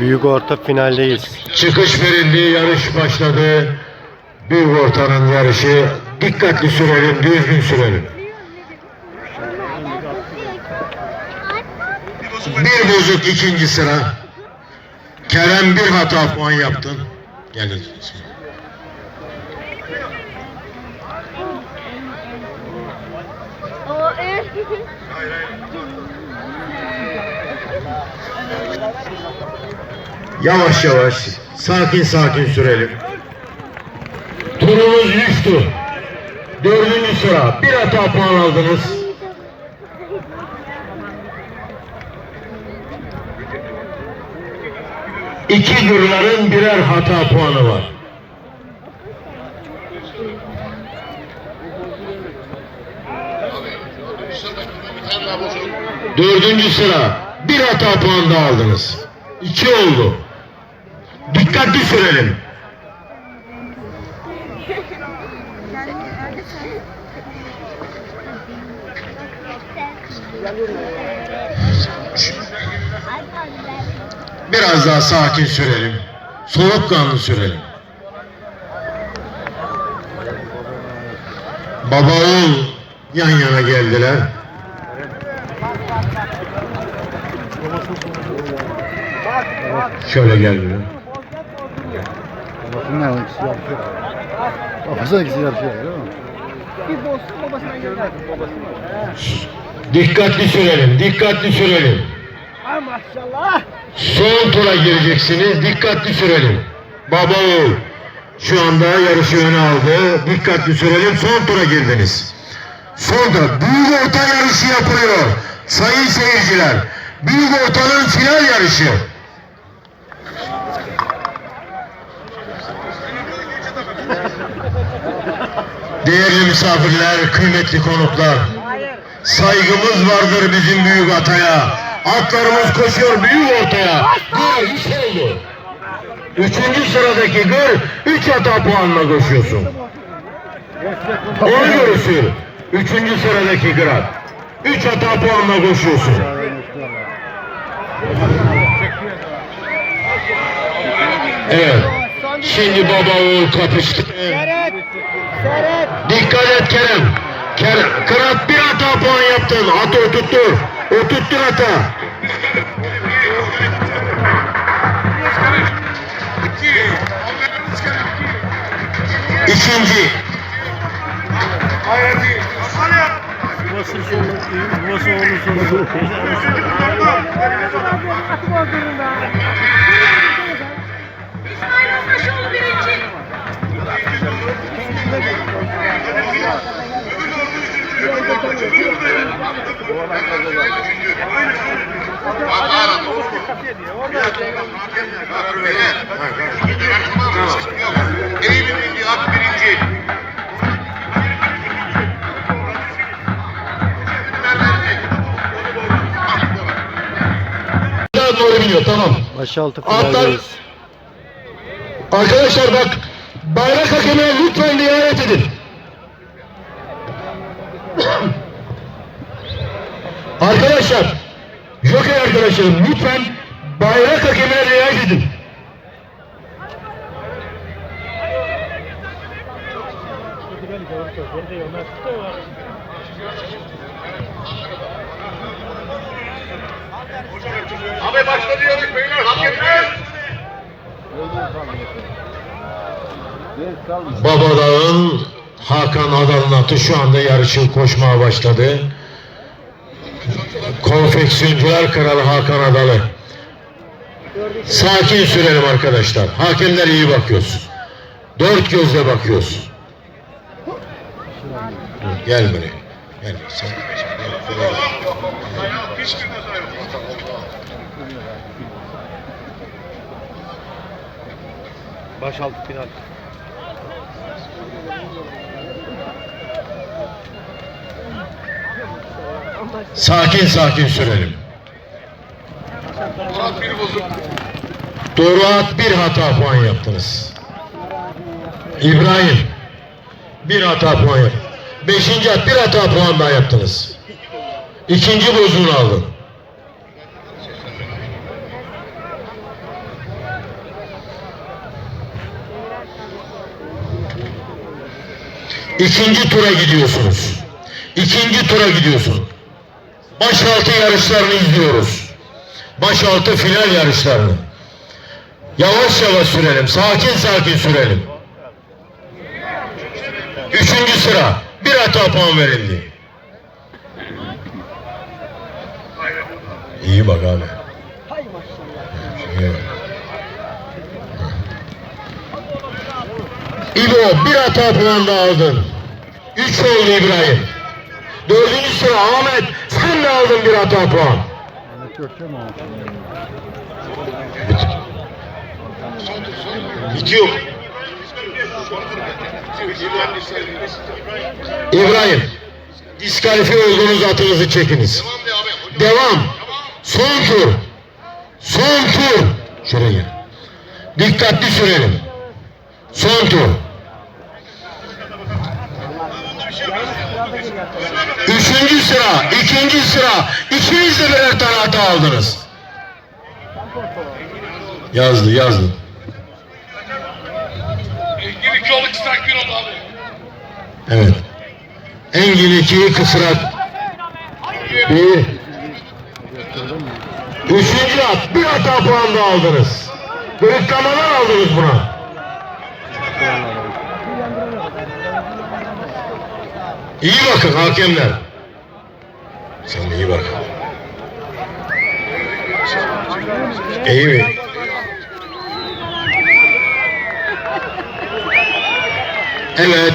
Büyük orta finaldeyiz. Çıkış verildi, yarış başladı. Büyük ortanın yarışı. Dikkatli sürelim, düzgün sürelim. Bir bozuk ikinci sıra. Kerem bir hata puan yaptın. Gelin. O e. Yavaş yavaş, sakin sakin sürelim. Turumuz düştü. Dördüncü sıra. Bir hata puan aldınız. İki gırların birer hata puanı var. Dördüncü sıra. Bir hata puan daha aldınız. İki oldu. Dikkatli sürelim. Biraz daha sakin sürelim. Soğukkanlı sürelim. Baba oğul yan yana geldiler. Şöyle geldiler. Babasının ne ikisi yarışıyor. Babası ikisi yarışıyor değil mi? Dikkatli sürelim, dikkatli sürelim. Son tura gireceksiniz, dikkatli sürelim. Baba oğul şu anda yarışı öne aldı. Dikkatli sürelim, son tura girdiniz. Son tura, büyük orta yarışı yapılıyor. Sayın seyirciler, büyük ortanın final yarışı. Değerli misafirler, kıymetli konuklar. Saygımız vardır bizim büyük ataya. Atlarımız koşuyor büyük ortaya. Gır üç oldu. Üçüncü sıradaki gır üç hata puanla koşuyorsun. Onu görürsün. Üçüncü sıradaki gırat. Üç hata puanla koşuyorsun. Evet. Şimdi baba oğul kapıştı. Dikkat et Kerem. Kerem, Kırat bir hata puan yaptın. At oturttur. Oturttur hata. İkinci. Babası sonu, babası oğlu sonu. İsmail doğru tamam. Arkadaşlar bak bayrak hakemine lütfen riayet edin. Arkadaşlar Joker arkadaşlarım lütfen bayrak hakemine riayet edin. Abi başta diyorduk beyler hakemler. Babadağ'ın Hakan Adal'ın atı şu anda yarışı koşmaya başladı. Konfeksiyoncular Kralı Hakan Adalı. Sakin sürelim arkadaşlar. Hakemler iyi bakıyoruz. Dört gözle bakıyoruz. Gel buraya. Gel. Sen. Başaltı final. Sakin sakin sürelim. Doğru at bir hata puan yaptınız. İbrahim bir hata puan yaptınız. Beşinci at bir hata puan daha yaptınız. İkinci bozuğunu aldın. İkinci tura gidiyorsunuz. İkinci tura gidiyorsun. Başaltı yarışlarını izliyoruz. Başaltı final yarışlarını. Yavaş yavaş sürelim, sakin sakin sürelim. Üçüncü sıra, bir hata puan verildi. İyi bak abi. İbo bir hata puan da aldın. Üç oldu İbrahim. Dördüncü sıra Ahmet sen de aldın bir hata puan. Bitiyor. İbrahim diskalifiye olduğunuz atınızı çekiniz. Devam. Son tur. Son tur. Şuraya. Dikkatli sürelim. Son tur. Üçüncü sıra, ikinci sıra, ikiniz de birer tane hata aldınız. Yazdı, yazdı. Engin iki oldu kısak bir oldu abi. Evet. Engin iki, kısrak bir. Üçüncü at, bir hata puan da aldınız. Gırtlamalar aldınız buna. İyi bakın hakemler. Sen iyi bak. İyi mi? Evet.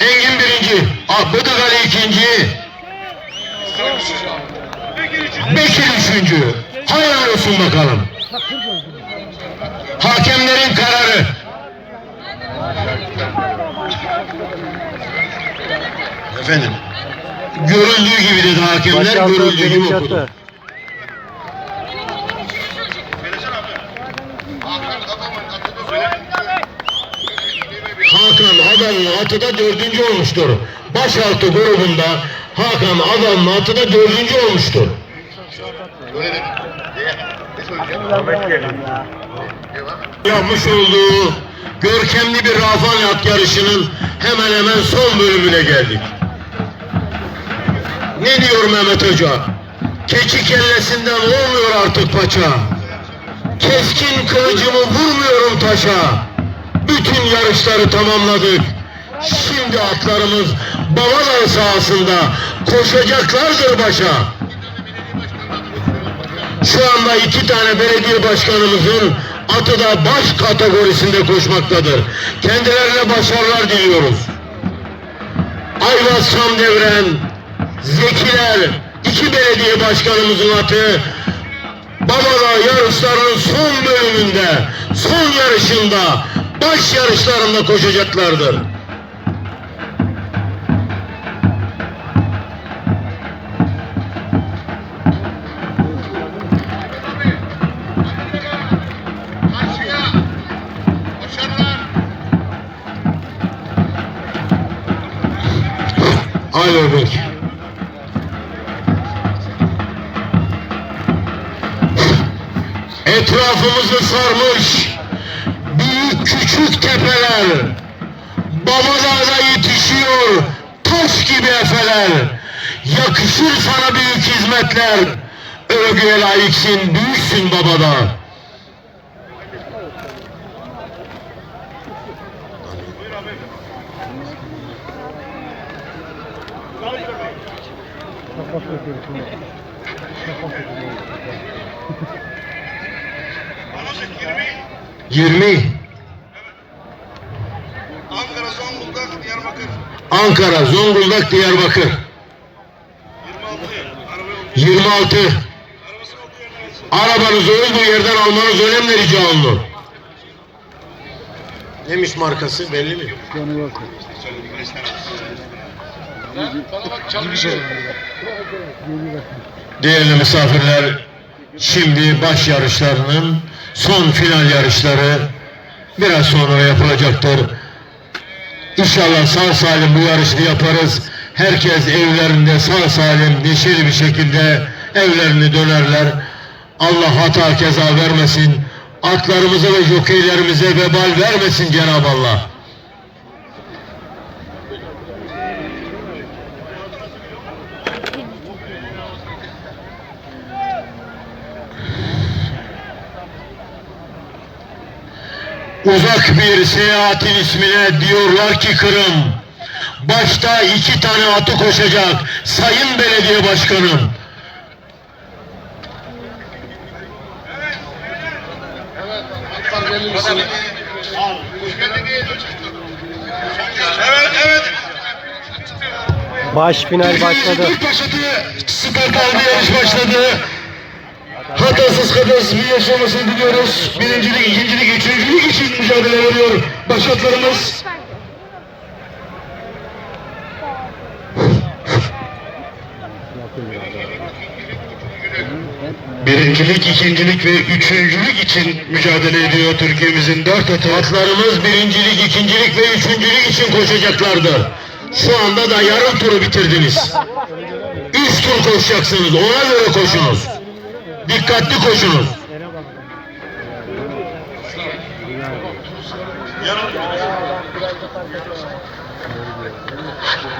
Engin birinci. Ah, Bıdık Ali ikinci. Bekir üçüncü. Hayal olsun bakalım. Hakemlerin kararı. Efendim. Görüldüğü gibi dedi hakemler, Başaltı görüldüğü gibi okudu. Hakan Adanlı atı da dördüncü olmuştur. Başaltı grubunda Hakan Adanlı atı da dördüncü olmuştur. Yapmış olduğu görkemli bir Rafan at yarışının hemen hemen son bölümüne geldik. Ne diyor Mehmet Hoca? Keçi kellesinden olmuyor artık paça. Keskin kılıcımı vurmuyorum taşa. Bütün yarışları tamamladık. Şimdi atlarımız Babalar sahasında koşacaklardır başa. Şu anda iki tane belediye başkanımızın atı da baş kategorisinde koşmaktadır. Kendilerine başarılar diliyoruz. Ayvaz Samdevren, Zekiler, iki belediye başkanımızın atı Babala yarışlarının son bölümünde, son yarışında, baş yarışlarında koşacaklardır. Karşıya. Başarılar. Etrafımızı sarmış büyük küçük tepeler. Babadağ'da yetişiyor taş gibi efeler. Yakışır sana büyük hizmetler. Övgüye layıksın, büyüksün babada. Kapat bakıyorum 20. 20. Ankara, Zonguldak, Diyarbakır. Ankara, Zonguldak, Diyarbakır. 26. Araba yolcu. 26. Arabasını olduğu yerden alsın. Arabanızı olduğu yerden almanız önemli rica olunur. Neymiş markası belli mi? Canı yok. Değerli misafirler, şimdi baş yarışlarının son final yarışları biraz sonra yapılacaktır. İnşallah sağ salim bu yarışı yaparız. Herkes evlerinde sağ salim, neşeli bir şekilde evlerine dönerler. Allah hata keza vermesin. Atlarımıza ve jokeylerimize vebal vermesin Cenab-ı Allah. Uzak bir seyahatin ismine diyorlar ki Kırım. Başta iki tane atı koşacak Sayın Belediye Başkanım. Evet, evet. Baş final başladı. Türk başladı. Start aldı yarış başladı. Hatasız hatasız bir yaşamasını diliyoruz. Birincilik, ikincilik, üçüncülük için mücadele veriyor başlatlarımız. Birincilik, ikincilik ve üçüncülük için mücadele ediyor Türkiye'mizin dört atı. Atlarımız birincilik, ikincilik ve üçüncülük için koşacaklardır. Şu anda da yarım turu bitirdiniz. Üç tur koşacaksınız, ona göre koşunuz. Dikkatli koşunuz.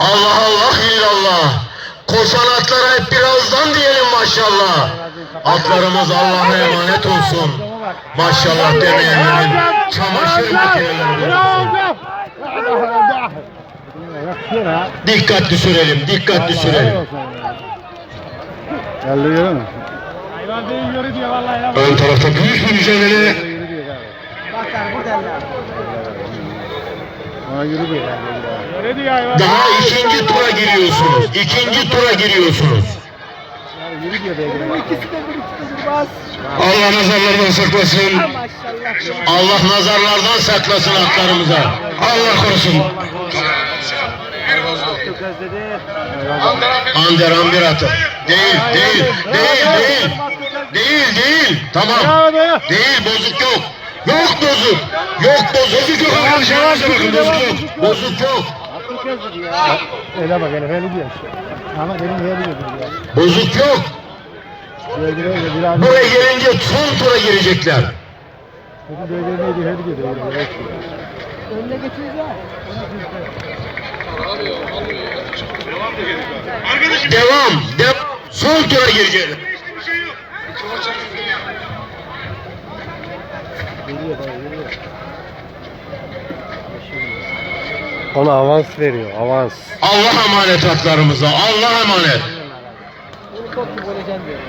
Allah Allah illallah. Koşan atlara hep birazdan diyelim maşallah. Atlarımız Allah'a emanet olsun. Maşallah demeyenlerin çamaşır makineleri. Dikkatli sürelim, dikkatli sürelim. Geldi görüyor musun? Ön tarafta büyük bir mücadele. Daha ikinci tura giriyorsunuz. İkinci tura giriyorsunuz. Allah nazarlardan saklasın. Allah nazarlardan saklasın atlarımıza. Allah korusun. Anderan bir atı. Değil, değil, değil, değil. Değil, değil. Tamam. Değil, bozuk yok. Yok bozuk. Yok bozuk. Bozuk yok arkadaşlar. Bakın bozuk yok. Bozuk yok. Öyle bak hele öyle diyor işte. Ama benim öyle diyor. Bozuk yok. Böyle. Buraya gelince son tura girecekler. Dedi böyle neydi öyle diyor. Öyle. Önüne geçeceğiz. Devam. Devam. Son tura girecekler. Yürüyor. Ona avans veriyor. Avans. Allah emanet atlarımıza. Allah emanet. Onu çok gibi öleceksin diyor.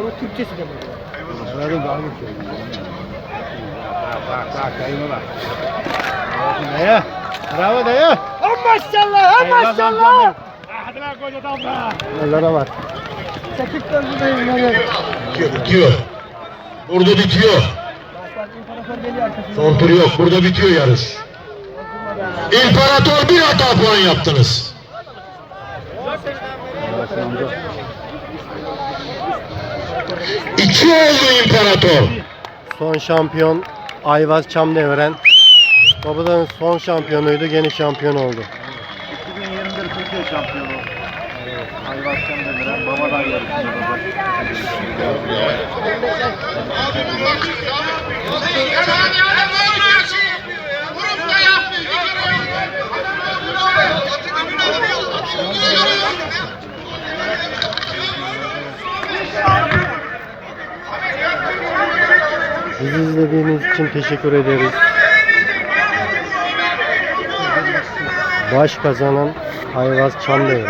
Onun Türkçesi de bu. Herhalde daha geçiyor. Bak bak bak dayıma bak. Dayı. Bravo dayı. Oh maşallah, oh maşallah. Ellere bak. Çekik döndürdeyim ben. Bitiyor. Burada bitiyor. Geliyor arkasından. Son tur yok. Burada bitiyor yarış. İmparator bir hata puan yaptınız. İki oldu İmparator. Son şampiyon Ayvaz Çamdevren. Babadan son şampiyonuydu. Gene şampiyon oldu. 2021 Türkiye şampiyonu. Bizi izlediğiniz için teşekkür ederiz. Baş kazanan Ayvaz uyaracağım.